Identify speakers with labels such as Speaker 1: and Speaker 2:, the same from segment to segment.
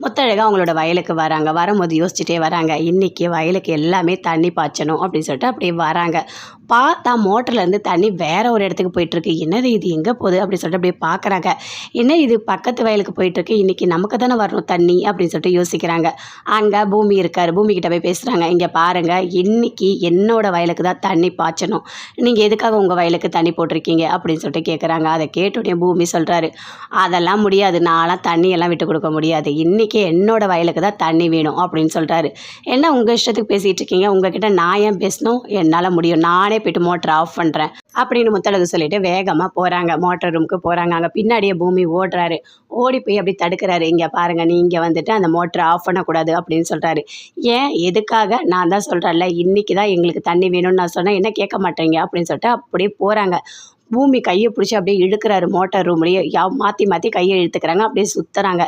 Speaker 1: முத்தழகா அவங்களோட வயலுக்கு வராங்க. வரும்போது யோசிச்சுட்டே வராங்க. இன்றைக்கி வயலுக்கு எல்லாமே தண்ணி பாய்ச்சணும் அப்படின்னு சொல்லிட்டு அப்படியே வராங்க. பார்த்தா மோட்டர்லேருந்து தண்ணி வேற ஒரு இடத்துக்கு போயிட்டுருக்கு. என்னது இது? எங்கே போகுது? அப்படின்னு சொல்லிட்டு அப்படியே பார்க்குறாங்க என்ன இது? பக்கத்து வயலுக்கு போயிட்டுருக்கு. இன்றைக்கி நமக்கு தானே வரணும் தண்ணி? அப்படின்னு சொல்லிட்டு யோசிக்கிறாங்க. அங்கே பூமி இருக்கார். பூமிக்கிட்ட போய் பேசுகிறாங்க இங்கே பாருங்கள் இன்றைக்கி என்னோடய வயலுக்கு தான் தண்ணி பாய்ச்சணும். நீங்கள் எதுக்காக உங்கள் வயலுக்கு தண்ணி போட்டிருக்கீங்க? அப்படின்னு சொல்லிட்டு கேட்குறாங்க அதை கேட்டோடனே பூமி சொல்கிறாரு அதெல்லாம் முடியாது. நான்லாம் தண்ணியெல்லாம் விட்டு கொடுக்க முடியாது. இன்றைக்கி என்னோடய வயலுக்கு தான் தண்ணி வேணும். அப்படின்னு சொல்கிறாரு என்ன உங்கள் இஷ்டத்துக்கு பேசிகிட்டு இருக்கீங்க? உங்ககிட்ட நான் ஏன் பேசணும்? என்னால் முடியும். நானே போய்ட்டு மோட்டரை ஆஃப் பண்ணுறேன் அப்படின்னு முத்தழகு சொல்லிட்டு வேகமாக போகிறாங்க மோட்டர் ரூமுக்கு போகிறாங்க அங்கே பின்னாடியே பூமி ஓடுறாரு. ஓடி போய் அப்படி தடுக்கிறாரு. இங்கே பாருங்கள் நீங்கள் வந்துட்டு அந்த மோட்டரை ஆஃப் பண்ணக்கூடாது அப்படின்னு சொல்கிறாரு ஏன்? எதுக்காக? நான் தான் சொல்கிறேன்ல இன்றைக்கி தான் எங்களுக்கு தண்ணி வேணும்னு நான் சொன்னேன். என்ன கேட்க மாட்டேங்க? அப்படின்னு சொல்லிட்டு அப்படியே போகிறாங்க பூமி கையை பிடிச்சி அப்படியே இழுக்கிறாரு மோட்டார் ரூம்லேயே. யா மாற்றி மாற்றி கையை இழுத்துக்கிறாங்க. அப்படியே சுற்றுறாங்க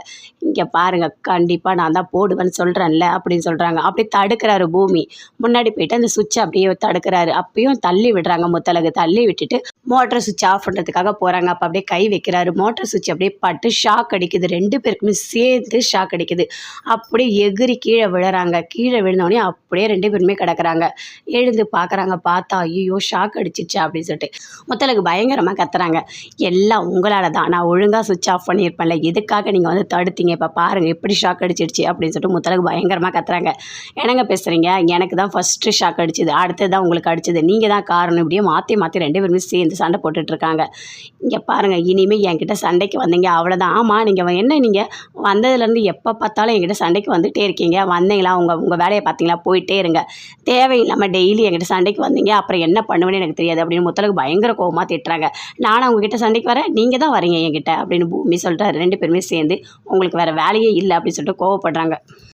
Speaker 1: இங்கே பாருங்கள் கண்டிப்பாக நான் தான் போடுவேன்னு சொல்கிறேன்ல அப்படின்னு சொல்கிறாங்க அப்படியே தடுக்கிறாரு பூமி. முன்னாடி போயிட்டு அந்த சுவிட்சை அப்படியே தடுக்கிறாரு. அப்பயும் தள்ளி விடுறாங்க முத்தலகு தள்ளி விட்டுட்டு மோட்டர் சுவிட்ச் ஆஃப் பண்ணுறதுக்காக போகிறாங்க அப்போ அப்படியே கை வைக்கிறாரு. மோட்டர் சுவிட்ச் அப்படியே பட்டு ஷாக் அடிக்குது. ரெண்டு பேருக்குமே சேர்ந்து ஷாக் அடிக்குது. அப்படியே எகிரி கீழே விழுறாங்க. கீழே விழுந்தோடனே அப்படியே ரெண்டு பேருமே கிடக்குறாங்க. எழுந்து பார்க்குறாங்க பார்த்தா ஐயோ ஷாக் அடிச்சிச்சா அப்படின்னு சொல்லிட்டு. முத்தலகு பயங்கரமாக கத்துறாங்க. எல்லாம் உங்களால் தான். நான் ஒழுங்காக சுவிட்ச் ஆஃப் பண்ணியிருப்பேன்ல. எதுக்காக நீங்கள் வந்து தடுத்தீங்க? இப்போ பாருங்கள் எப்படி ஷாக் அடிச்சிடுச்சு அப்படின்னு சொல்லிட்டு முத்தலுக்கு பயங்கரமாக கத்துறாங்க. என்னங்க பேசுகிறீங்க எனக்கு தான் ஃபஸ்ட்டு ஷாக் அடிச்சுது. அடுத்தது தான் உங்களுக்கு அடிச்சது. நீங்கள் தான் காரணம். இப்படியே மாற்றி மாற்றி ரெண்டு பேருமே சேர்ந்து சண்டை போட்டுட்ருக்காங்க இங்கே பாருங்கள் இனிமேல் என்கிட்ட சண்டைக்கு வந்தீங்க. அவ்வளோதான் ஆமாம் நீங்கள் என்ன நீங்கள் வந்ததுலேருந்து எப்போ பார்த்தாலும் என்கிட்ட சண்டைக்கு வந்துகிட்டே இருக்கீங்க. வந்தீங்களா? உங்கள் உங்கள் வேலையை பார்த்தீங்களா? போயிட்டே இருங்க. தேவையில்லாமல் டெய்லி என்கிட்ட சண்டைக்கு வந்தீங்க. அப்புறம் என்ன பண்ணுவேன்னு எனக்கு தெரியாது அப்படின்னு முத்தலுக்கு பயங்கர கோவமாக திட்டுறாங்க. நானும் உங்ககிட்ட சண்டைக்கு வரேன். நீங்கள் தான் வரீங்க என்கிட்ட அப்படின்னு பூமி சொல்லிட்டு ரெண்டு பேருமே சேர்ந்து உங்களுக்கு வேறு வேலையே இல்லை அப்படின்னு சொல்லிட்டு கோவப்படுறாங்க.